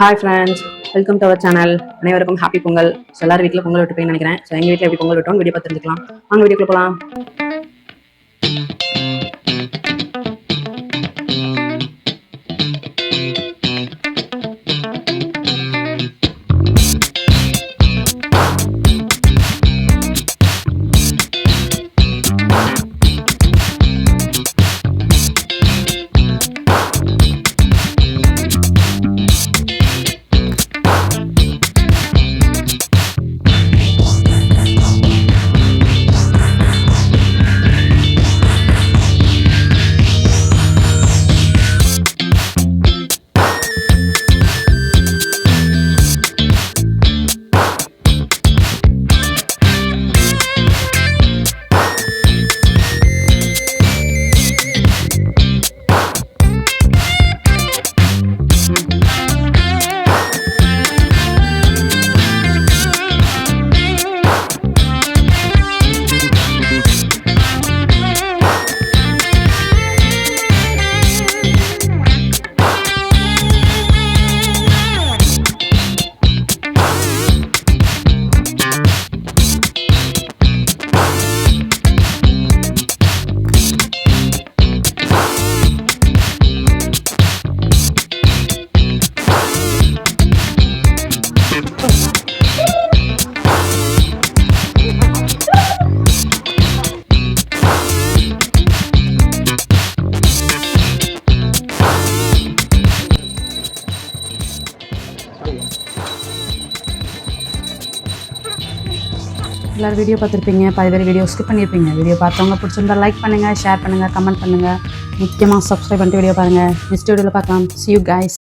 Hi friends welcome to our channel அனைவருக்கும் happy Pongal. So எல்லாரும் வீட்டில் பொங்கல் போய் நினைக்கிறேன். ஸோ எங்கள் வீட்டில் எப்படி பொங்கல் விட்டோம் வீடியோ பார்த்து வாங்க வீடியோக்குள்ள போகலாம் எல்லாரும் வீடியோ பார்த்துருப்பீங்க பாதி பேர் வீடியோ ஸ்கிப் பண்ணியிருப்பீங்க வீடியோ பார்த்தவங்க பிடிச்சிருந்தா லைக் பண்ணுங்கள் ஷேர் பண்ணுங்கள் கமெண்ட் பண்ணுங்கள் முக்கியமாக சப்ஸ்கிரைப் பண்ணிட்டு வீடியோ பாருங்கள் நெக்ஸ்ட் வீடியோவில் பார்க்கலாம். C you guys